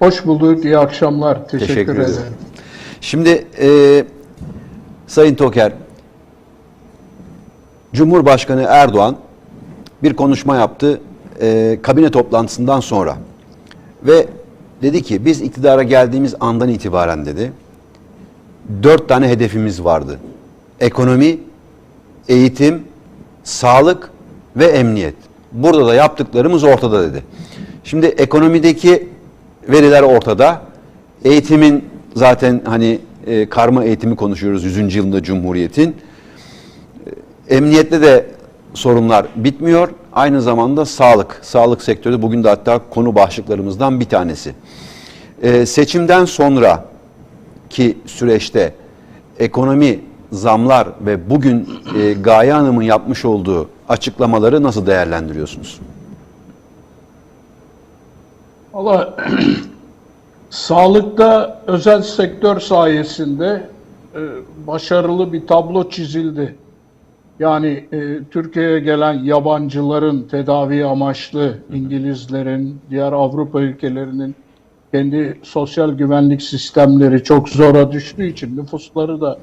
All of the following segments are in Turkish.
Hoş bulduk, iyi akşamlar. Teşekkür, Teşekkür ederim. ederim. Şimdi e, Sayın Toker, Cumhurbaşkanı Erdoğan bir konuşma yaptı e, kabine toplantısından sonra ve dedi ki biz iktidara geldiğimiz andan itibaren dedi dört tane hedefimiz vardı. Ekonomi, eğitim, sağlık ve emniyet. Burada da yaptıklarımız ortada dedi. Şimdi ekonomideki veriler ortada. Eğitimin zaten hani e, karma eğitimi konuşuyoruz 100. yılında Cumhuriyet'in. E, Emniyette de sorunlar bitmiyor. Aynı zamanda sağlık. Sağlık sektörü bugün de hatta konu başlıklarımızdan bir tanesi. E, seçimden sonra ki süreçte ekonomi, zamlar ve bugün e, Gaye Hanım'ın yapmış olduğu açıklamaları nasıl değerlendiriyorsunuz? Valla sağlıkta özel sektör sayesinde e, başarılı bir tablo çizildi. Yani e, Türkiye'ye gelen yabancıların tedavi amaçlı İngilizlerin, diğer Avrupa ülkelerinin kendi sosyal güvenlik sistemleri çok zora düştüğü için, nüfusları da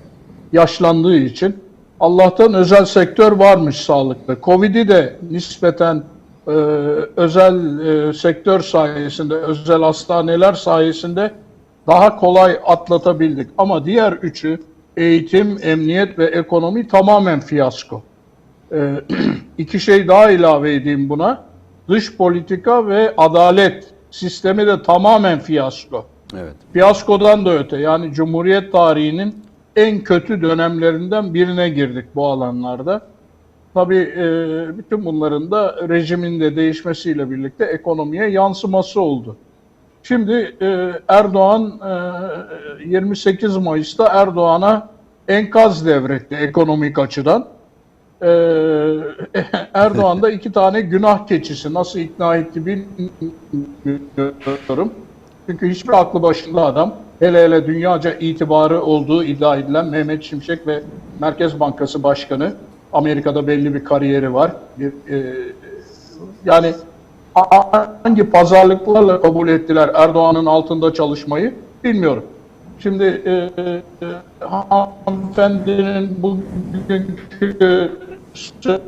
yaşlandığı için Allah'tan özel sektör varmış sağlıkta. Covid'i de nispeten e, özel e, sektör sayesinde, özel hastaneler sayesinde daha kolay atlatabildik. Ama diğer üçü eğitim, emniyet ve ekonomi tamamen fiyasko. E, iki şey daha ilave edeyim buna. Dış politika ve adalet sistemi de tamamen fiyasko. Evet. Fiyaskodan da öte yani Cumhuriyet tarihinin en kötü dönemlerinden birine girdik bu alanlarda. Tabii e, bütün bunların da rejimin de değişmesiyle birlikte ekonomiye yansıması oldu. Şimdi e, Erdoğan e, 28 Mayıs'ta Erdoğan'a enkaz devretti ekonomik açıdan. E, Erdoğan da iki tane günah keçisi nasıl ikna etti bilmiyorum. Çünkü hiçbir aklı başında adam, hele hele dünyaca itibarı olduğu iddia edilen Mehmet Şimşek ve Merkez Bankası Başkanı, Amerika'da belli bir kariyeri var. Bir, e, yani hangi pazarlıklarla kabul ettiler Erdoğan'ın altında çalışmayı bilmiyorum. Şimdi e, e, hanımefendinin bugünkü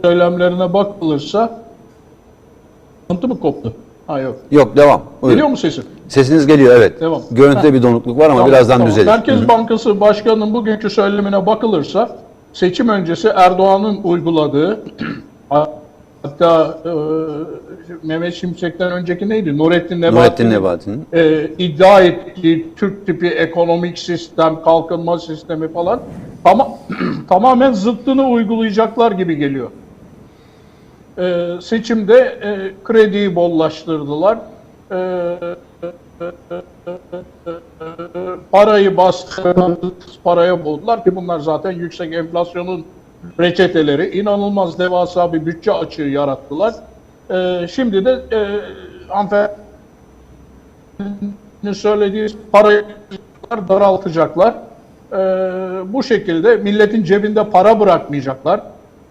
söylemlerine bakılırsa sıkıntı mı koptu? Ha yok. Yok devam. Buyurun. Geliyor mu sesim? Sesiniz geliyor evet. Devam. Görüntüde bir donukluk var ama Tamam, birazdan tamam. düzelir. Merkez Bankası Başkanı'nın bugünkü söylemine bakılırsa seçim öncesi Erdoğan'ın uyguladığı hatta e, Mehmet Şimşek'ten önceki neydi? Nurettin Nebati. Nebati'nin. e, iddia ettiği Türk tipi ekonomik sistem, kalkınma sistemi falan ama tamamen zıttını uygulayacaklar gibi geliyor. E, seçimde e, krediyi bollaştırdılar. E, parayı bastırdılar, paraya boğdular ki bunlar zaten yüksek enflasyonun reçeteleri. inanılmaz devasa bir bütçe açığı yarattılar. E, şimdi de e, hanımefendi söylediği parayı daraltacaklar. Ee, bu şekilde milletin cebinde para bırakmayacaklar.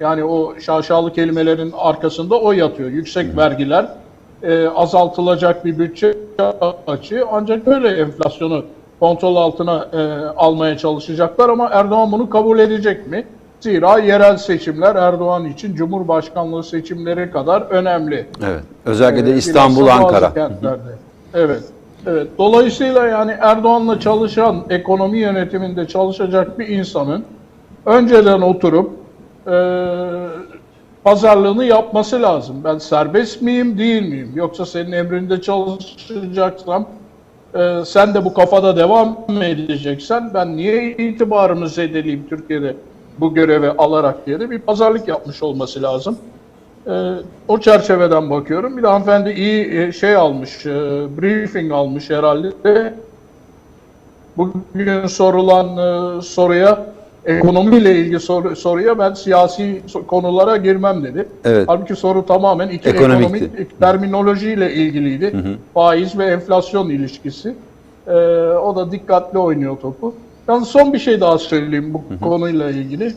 Yani o şaşalı kelimelerin arkasında o yatıyor. Yüksek vergiler, e, azaltılacak bir bütçe açığı ancak böyle enflasyonu kontrol altına e, almaya çalışacaklar ama Erdoğan bunu kabul edecek mi? Zira yerel seçimler Erdoğan için Cumhurbaşkanlığı seçimleri kadar önemli. Evet. Özellikle de Ee, İstanbul, bilhassa Ankara. kentlerde. Evet. Evet. Dolayısıyla yani Erdoğan'la çalışan, ekonomi yönetiminde çalışacak bir insanın önceden oturup e, pazarlığını yapması lazım. Ben serbest miyim, değil miyim? Yoksa senin emrinde çalışacaksam e, sen de bu kafada devam mı edeceksen ben niye itibarımı zedeleyeyim Türkiye'de bu görevi alarak diye de bir pazarlık yapmış olması lazım. Ee, o çerçeveden bakıyorum. Bir de hanımefendi iyi e, şey almış, e, briefing almış herhalde. Bugün sorulan e, soruya, ekonomiyle ilgili soru, soruya ben siyasi konulara girmem dedi. Evet. Halbuki soru tamamen iki Ekonomikti. ekonomik terminolojiyle ilgiliydi. Faiz ve enflasyon ilişkisi. Ee, o da dikkatli oynuyor topu. Ben son bir şey daha söyleyeyim bu konuyla ilgili.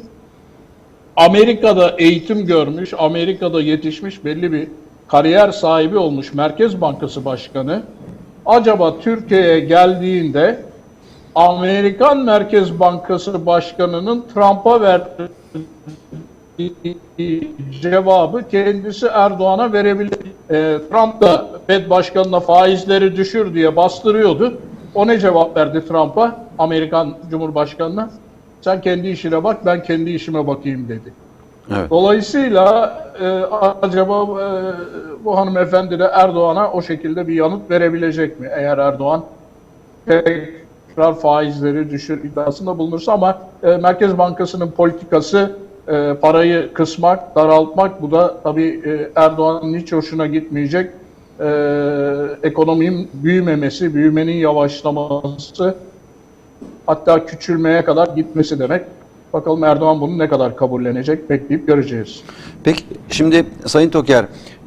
Amerika'da eğitim görmüş, Amerika'da yetişmiş belli bir kariyer sahibi olmuş Merkez Bankası Başkanı acaba Türkiye'ye geldiğinde Amerikan Merkez Bankası Başkanı'nın Trump'a verdiği cevabı kendisi Erdoğan'a verebilir. Ee, Trump da Fed Başkanı'na faizleri düşür diye bastırıyordu. O ne cevap verdi Trump'a? Amerikan Cumhurbaşkanı'na. Sen kendi işine bak, ben kendi işime bakayım dedi. Evet. Dolayısıyla e, acaba e, bu hanımefendi de Erdoğan'a o şekilde bir yanıt verebilecek mi? Eğer Erdoğan tekrar faizleri düşür iddiasında bulunursa ama e, Merkez Bankası'nın politikası e, parayı kısmak, daraltmak bu da tabii e, Erdoğan'ın hiç hoşuna gitmeyecek. E, ekonominin büyümemesi, büyümenin yavaşlaması hatta küçülmeye kadar gitmesi demek. Bakalım Erdoğan bunu ne kadar kabullenecek bekleyip göreceğiz. Peki şimdi Sayın Toker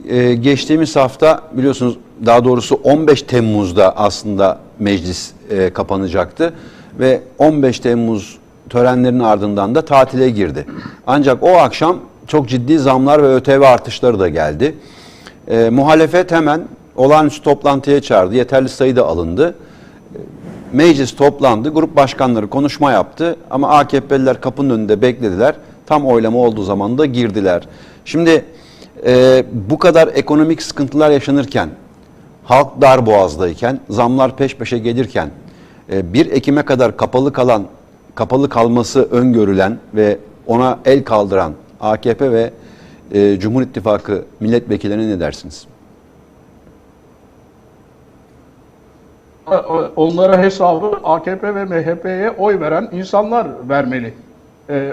e, geçtiğimiz hafta biliyorsunuz daha doğrusu 15 Temmuz'da aslında meclis e, kapanacaktı ve 15 Temmuz törenlerinin ardından da tatile girdi. Ancak o akşam çok ciddi zamlar ve ÖTV artışları da geldi. E, muhalefet hemen olağanüstü toplantıya çağırdı. Yeterli sayıda alındı. Meclis toplandı, grup başkanları konuşma yaptı ama AKP'liler kapının önünde beklediler. Tam oylama olduğu zaman da girdiler. Şimdi e, bu kadar ekonomik sıkıntılar yaşanırken, halk dar boğazdayken, zamlar peş peşe gelirken, e, 1 Ekim'e kadar kapalı kalan, kapalı kalması öngörülen ve ona el kaldıran AKP ve e, Cumhur İttifakı milletvekillerine ne dersiniz? Onlara hesabı AKP ve MHP'ye oy veren insanlar vermeli.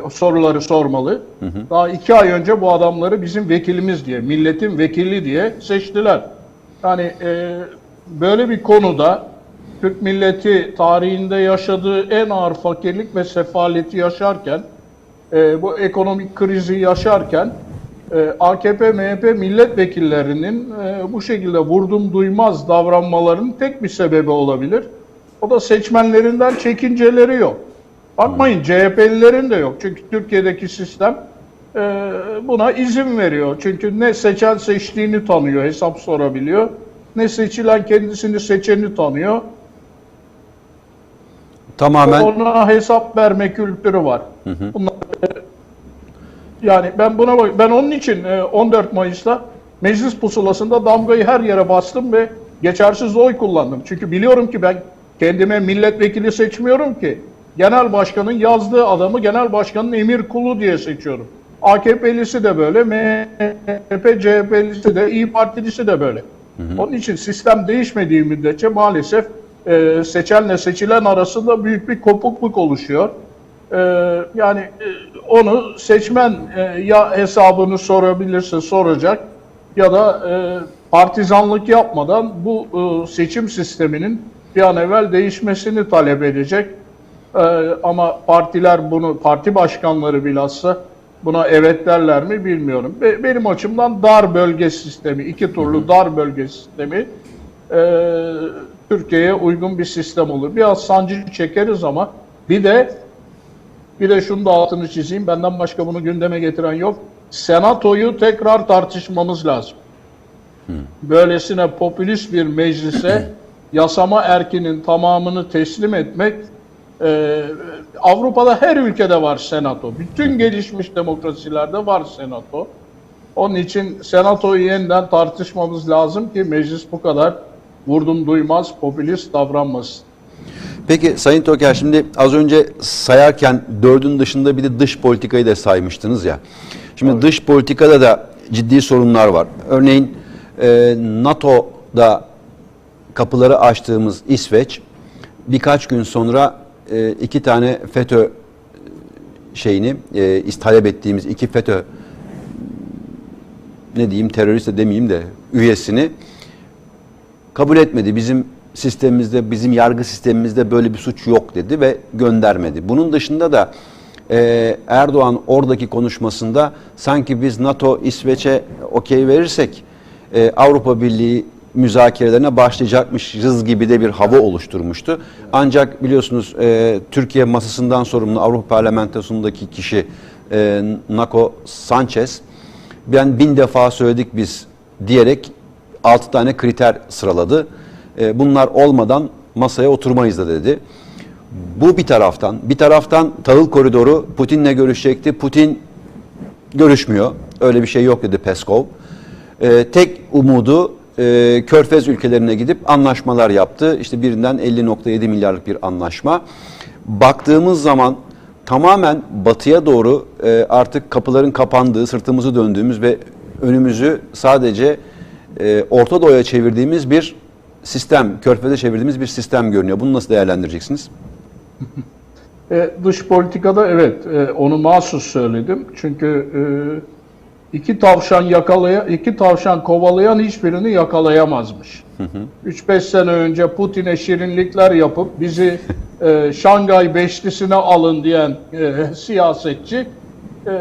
O soruları sormalı. Daha iki ay önce bu adamları bizim vekilimiz diye, milletin vekili diye seçtiler. Yani e, böyle bir konuda Türk milleti tarihinde yaşadığı en ağır fakirlik ve sefaleti yaşarken, e, bu ekonomik krizi yaşarken e, AKP, MHP milletvekillerinin e, bu şekilde vurdum duymaz davranmalarının tek bir sebebi olabilir. O da seçmenlerinden çekinceleri yok. Bakmayın CHP'lilerin de yok. Çünkü Türkiye'deki sistem e, buna izin veriyor. Çünkü ne seçen seçtiğini tanıyor, hesap sorabiliyor. Ne seçilen kendisini seçeni tanıyor. Tamamen Ona hesap verme kültürü var. Bunlar, e, yani ben buna bak ben onun için e, 14 Mayıs'ta meclis pusulasında damgayı her yere bastım ve geçersiz oy kullandım. Çünkü biliyorum ki ben kendime milletvekili seçmiyorum ki. Genel başkanın yazdığı adamı genel başkanın emir kulu diye seçiyorum. AKP'lisi de böyle, MHP, CHP'lisi de, İyi Partilisi de böyle. Onun için sistem değişmediği müddetçe maalesef e, seçenle seçilen arasında büyük bir kopukluk oluşuyor. E, yani e, onu seçmen e, ya hesabını sorabilirse soracak ya da e, partizanlık yapmadan bu e, seçim sisteminin bir an evvel değişmesini talep edecek. E, ama partiler bunu, parti başkanları bilhassa buna evet derler mi bilmiyorum. Be- benim açımdan dar bölge sistemi, iki turlu dar bölge sistemi e, Türkiye'ye uygun bir sistem olur. Biraz sancı çekeriz ama bir de bir de şunu da altını çizeyim. Benden başka bunu gündeme getiren yok. Senatoyu tekrar tartışmamız lazım. Böylesine popülist bir meclise yasama erkinin tamamını teslim etmek e, Avrupa'da her ülkede var senato. Bütün gelişmiş demokrasilerde var senato. Onun için senatoyu yeniden tartışmamız lazım ki meclis bu kadar vurdum duymaz, popülist davranmasın. Peki Sayın Toker şimdi az önce sayarken dördün dışında bir de dış politikayı da saymıştınız ya. Şimdi dış politikada da ciddi sorunlar var. Örneğin e, NATO'da kapıları açtığımız İsveç birkaç gün sonra e, iki tane FETÖ şeyini e, talep ettiğimiz iki FETÖ ne diyeyim terörist de demeyeyim de üyesini kabul etmedi. Bizim sistemimizde, bizim yargı sistemimizde böyle bir suç yok dedi ve göndermedi. Bunun dışında da e, Erdoğan oradaki konuşmasında sanki biz NATO İsveç'e okey verirsek e, Avrupa Birliği müzakerelerine başlayacakmışız gibi de bir hava oluşturmuştu. Ancak biliyorsunuz e, Türkiye masasından sorumlu Avrupa Parlamentosu'ndaki kişi e, Nako Sanchez ben bin defa söyledik biz diyerek 6 tane kriter sıraladı. e, bunlar olmadan masaya oturmayız da dedi. Bu bir taraftan. Bir taraftan tahıl koridoru Putin'le görüşecekti. Putin görüşmüyor. Öyle bir şey yok dedi Peskov. Ee, tek umudu e, Körfez ülkelerine gidip anlaşmalar yaptı. İşte birinden 50.7 milyarlık bir anlaşma. Baktığımız zaman tamamen batıya doğru e, artık kapıların kapandığı, sırtımızı döndüğümüz ve önümüzü sadece e, Orta Doğu'ya çevirdiğimiz bir sistem, Körfez'e çevirdiğimiz bir sistem görünüyor. Bunu nasıl değerlendireceksiniz? E, dış politikada evet e, onu mahsus söyledim. Çünkü e, iki tavşan yakalaya iki tavşan kovalayan hiçbirini yakalayamazmış. 3-5 sene önce Putin'e şirinlikler yapıp bizi e, Şangay Beşlisi'ne alın diyen e, siyasetçi e,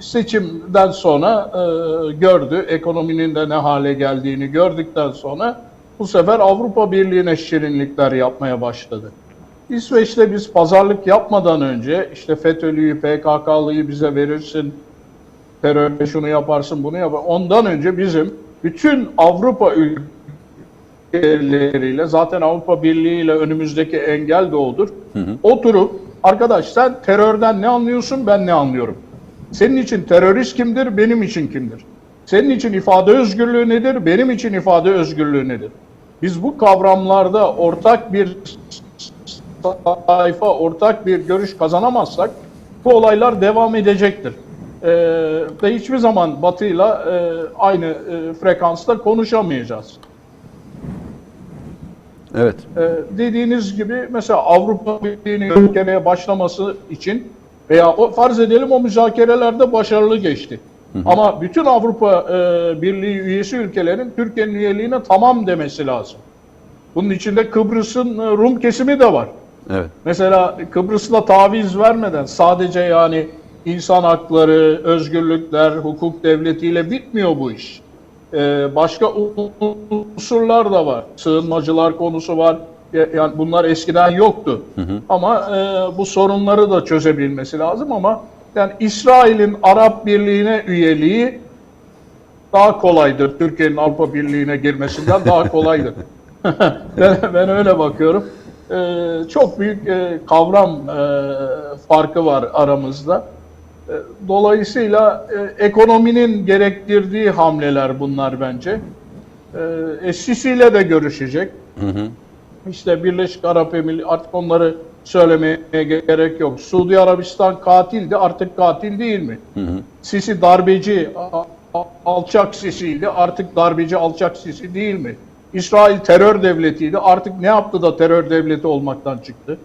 seçimden sonra e, gördü ekonominin de ne hale geldiğini gördükten sonra bu sefer Avrupa Birliği'ne şirinlikler yapmaya başladı. İsveç'te biz pazarlık yapmadan önce işte FETÖ'lüyü, PKK'lıyı bize verirsin, terörle şunu yaparsın, bunu yapar. Ondan önce bizim bütün Avrupa ülkeleriyle zaten Avrupa Birliği ile önümüzdeki engel de odur. Oturup arkadaş sen terörden ne anlıyorsun ben ne anlıyorum. Senin için terörist kimdir benim için kimdir? Senin için ifade özgürlüğü nedir benim için ifade özgürlüğü nedir? Biz bu kavramlarda ortak bir sayfa, ortak bir görüş kazanamazsak bu olaylar devam edecektir. Ee, ve hiçbir zaman Batı'yla e, aynı e, frekansta konuşamayacağız. Evet. Ee, dediğiniz gibi mesela Avrupa Birliği'nin müzakereye başlaması için veya o farz edelim o müzakerelerde başarılı geçti. Ama bütün Avrupa e, Birliği üyesi ülkelerin Türkiye'nin üyeliğine tamam demesi lazım. Bunun içinde Kıbrıs'ın e, Rum kesimi de var. Evet. Mesela Kıbrıs'la taviz vermeden sadece yani insan hakları, özgürlükler, hukuk devletiyle bitmiyor bu iş. Ee, başka unsurlar da var. Sığınmacılar konusu var. Ya- Yani bunlar eskiden yoktu. Ama e, bu sorunları da çözebilmesi lazım ama yani İsrail'in Arap Birliği'ne üyeliği daha kolaydır. Türkiye'nin Avrupa Birliği'ne girmesinden daha kolaydır. ben, ben öyle bakıyorum. Ee, çok büyük e, kavram e, farkı var aramızda. E, dolayısıyla e, ekonominin gerektirdiği hamleler bunlar bence. E, e, Sisi ile de görüşecek. İşte Birleşik Arap Emirlikleri artık onları söylemeye gerek yok. Suudi Arabistan katildi artık katil değil mi? Sisi darbeci, a- a- alçak Sisi'ydi artık darbeci alçak Sisi değil mi? İsrail terör devletiydi artık ne yaptı da terör devleti olmaktan çıktı?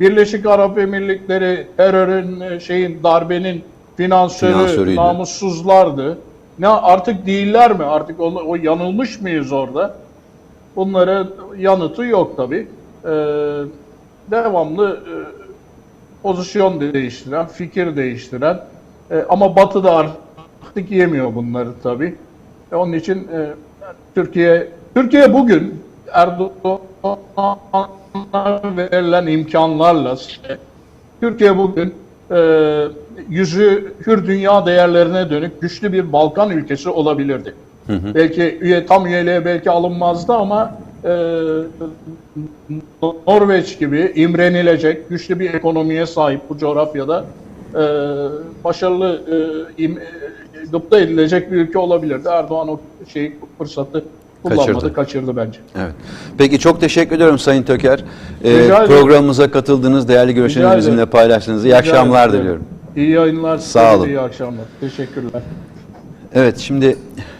Birleşik Arap Emirlikleri terörün e, şeyin darbenin finansörü, Finansörüydü. namussuzlardı. Ne artık değiller mi? Artık o, o yanılmış mıyız orada? Bunların yanıtı yok tabi. devamlı e, pozisyon değiştiren, fikir değiştiren e, ama Batı da artık yemiyor bunları tabi. onun için e, Türkiye Türkiye bugün Erdoğan'a verilen imkanlarla Türkiye bugün e, yüzü hür dünya değerlerine dönük güçlü bir Balkan ülkesi olabilirdi. Belki üye tam üyeliğe belki alınmazdı ama e, Norveç gibi imrenilecek güçlü bir ekonomiye sahip bu coğrafyada e, başarılı e, im, e, gıpta edilecek bir ülke olabilirdi. Erdoğan o şeyi fırsatı kullanmadı, Kaçırdı. kaçırdı, bence. Evet. Peki çok teşekkür ediyorum Sayın Töker. Ee, programımıza katıldığınız, değerli görüşlerinizi bizimle paylaştığınız. İyi Rica akşamlar ederim. diliyorum. İyi yayınlar. Sağ olun. İyi akşamlar. Teşekkürler. Evet şimdi